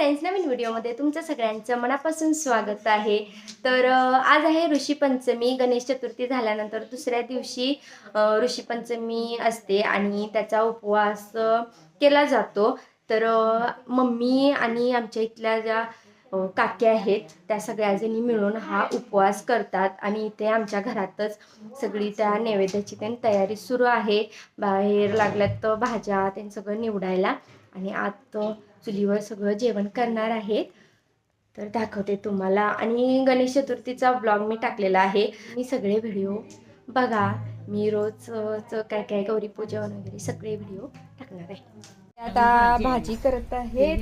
Friends नवीन व्हिडिओमध्ये तुमचं सगळ्यांचं मनापासून स्वागत आहे. तर आज आहे ऋषीपंचमी गणेश चतुर्थी झाल्यानंतर दुसऱ्या दिवशी ऋषीपंचमी असते आणि त्याचा उपवास केला जातो. तर मम्मी आणि आमच्या इथल्या ज्या काके आहेत त्या सगळ्याजणी मिळून हा उपवास करतात आणि इथे आमच्या घरातच सगळी त्या नैवेद्याची त्यांनी तयारी सुरू आहे. बाहेर लागल्यात भाज्या त्यांनी सगळं निवडायला आणि आत चुलीवर सगळं जेवण करणार आहेत. तर दाखवते तुम्हाला. आणि गणेश चतुर्थीचा ब्लॉग मी टाकलेला आहे. मी सगळे व्हिडिओ बघा. मी रोजचं काय काय गौरी पूजा वगैरे सगळे व्हिडिओ टाकणार आहे. आता भाजी करत आहेत.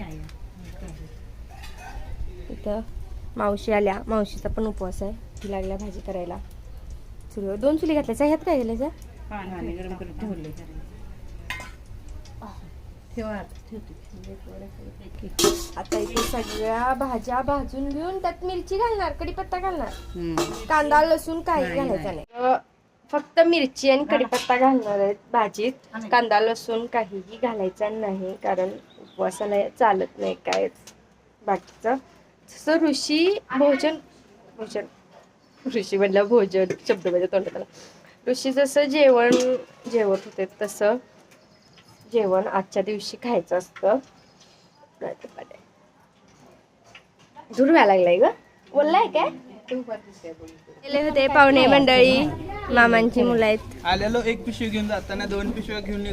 इथं मावशी आल्या. मावशीचा पण उपवास आहे. ती लागल्या भाजी करायला. चुलीवर. दोन चुली घातल्याचा ह्यात काय गेल्याचा आता इथे सगळ्या भाज्या भाजून घेऊन त्यात मिरची घालणार कढीपत्ता घालणार. कांदा लसूण काही घालायचं नाही. फक्त मिरची आणि कढीपत्ता घालणार आहेत भाजीत. कांदा लसूण काहीही घालायचं नाही कारण उपवासाला चालत नाही काय बाकीचं. जसं ऋषी भोजन भोजन. ऋषी म्हणलं भोजन शब्द माझ्या तोंडात आला. ऋषी जसं जेवण जेवत होते तसं. जेवण आजच्या दिवशी खायचं असतं. दूर व्हायला लागलाय ग. बोललाय काय? गेले होते पाहुणे मंडळी मामांची मुलं आहेत. आलेलो एक पिशवी घेऊन जाताना दोन पिशव्या घेऊन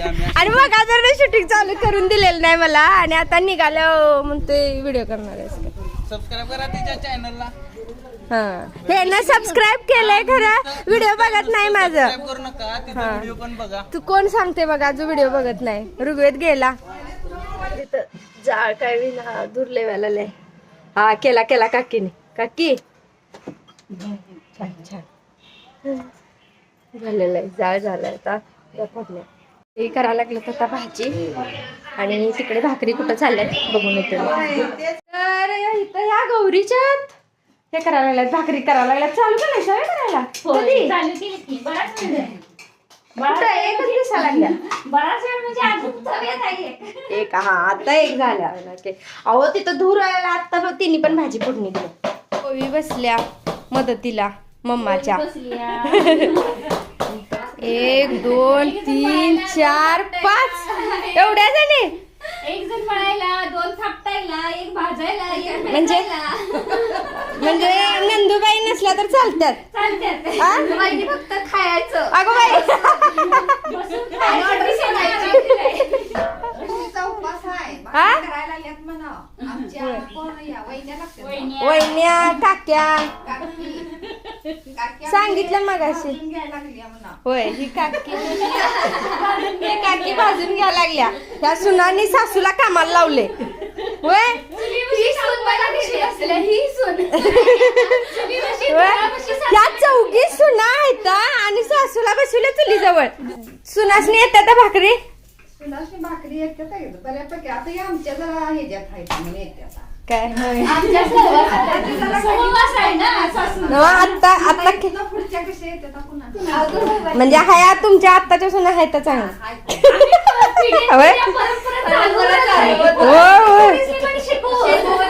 आम्ही. आणि मग आता शूटिंग चालू करून दिलेलं नाही मला. आणि आता निघालो म्हणतोय व्हिडिओ करणार आहेस का? सबस्क्राईब करा तिच्या चॅनलला हा. हे ना सबस्क्राईब केलंय खरं. व्हिडिओ बघत नाही माझं. तिचा हा. व्हिडिओ पण बघा. तू कोण सांगते बघा जो व्हिडिओ बघत नाही. ऋग्वेद गेला. तिथं जाळ काय विना दुर्ले लय. हा केला केला काकीने. काकी. छान छान. झालेलं आहे जाळ झालाय आता. हे करायला लागलं तर आता भाजी. आणि तिकडे भाकरी कुठं चालल्यात बघून येते तर इथं ह्या गौरीच्यात. हे करायला लागल्यात भाकरी करायला लागल्यात. चालू करायचं करायला? कधी? कुठं एकच दिसायला लागल्या. एक हा आता एक झाल्या. ओके. अहो तिथं धूर आला आता बघ तिने पण भाजी फोडणी दिली. कोवी बसल्या मदतीला मम्माच्या. एक दोन तीन चार पाच. एवढ्या जणी एक जण पळायला दोन थापटायला एक भाजायला एक म्हणजे? म्हणजे नंदूबाई नसल्या तर चालतात चालत्यात. माहिती फक्त खायचं. अगो बाई. बसून खायचं, ऑर्डर. हा? वैन्या काक्या. सांगितलं मगाशी होय ही काकी. ही काकी भाजून घ्या लागल्या. ह्या सुनानी सासूला कामाला लावले. होय? सून चौघी आहेत आणि सासूला बसवल्या चुलीजवळ. सुनासनी येतात भाकरी? भाकरी येते बऱ्यापैकी. आता आमच्या जरा ह्याच्यात आहेत म्हणून येते आता काय? होय. आता आता म्हणजे हाया तुमच्या आत्ताच्या सुना आहेत चांगल्या पिढी- होय? पिढ्या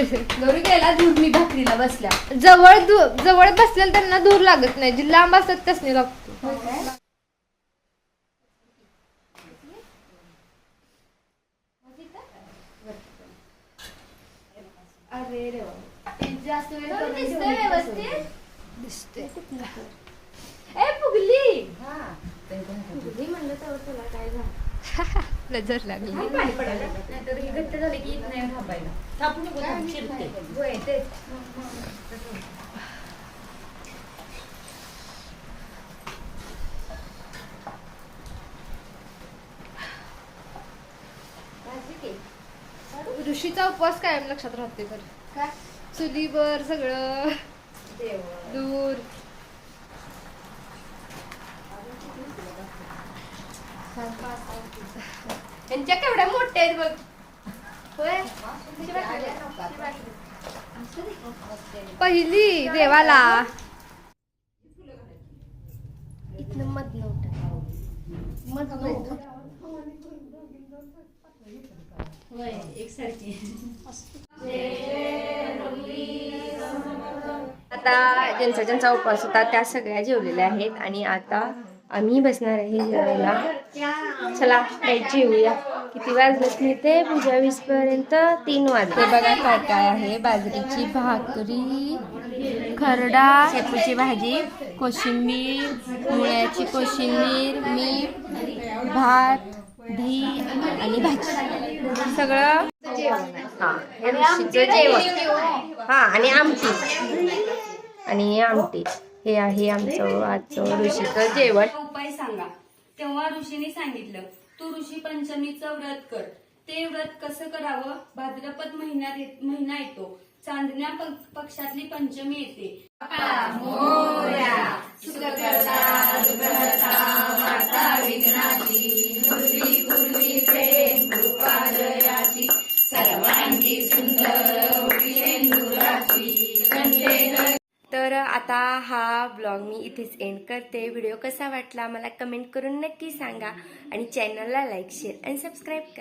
गौरी गेला दूर मी भाकरीला बसल्या. जवळ दू- जवळ बसलेलं त्यांना दूर लागत नाही. जे लांब असतात त्यासनी लागतो. जास्त वेळ करून दिसतंय ठेवली व्यवस्थित? दिसते ए फुगली! फुगली म्हणलं तर तुला काय झालं? नजर लागली. ही? ऋषीचा उपवास कायम लक्षात राहते तर काय? चुलीवर सगळं जेवण. दूर यांच्या आहेत बघ. होय? पहिली देवाला. इथनं मध नव्हतं. मध नव्हतं. होय एकसारखी. आता ज्यांचा ज्यांचा उपवास होता त्या सगळ्या जेवलेल्या आहेत आणि आता आम्ही बसणार आहे जेवायला. चला काही जेवूया किती वाजलेत मी ते पूजा वीस पर्यंत तीन वाजले. बघा काय काय आहे बाजरीची भाकरी खरडा शेपूची भाजी कोशिंबीर मुळ्याची कोशिंबीर मीठ भात दही आणि भाजी. सगळं जेवण. हा आणि आमटी. आणि आमटी. हे आहे आमचं आजचं ऋषीचं जेवण. उपाय सांगा. तेव्हा ऋषीने सांगितलं तू ऋषी पंचमीचं व्रत कर. ते व्रत कसं करावं? भाद्रपद महिन्यात महिना येतो. चांदण्या पक्षातली पंचमी येते. तर आता हा ब्लॉग मी इथेच एंड करते. व्हिडिओ कसा वाटला मला कमेंट करून नक्की सांगा. आणि चॅनलला लाईक शेअर आणि सबस्क्राईब करा.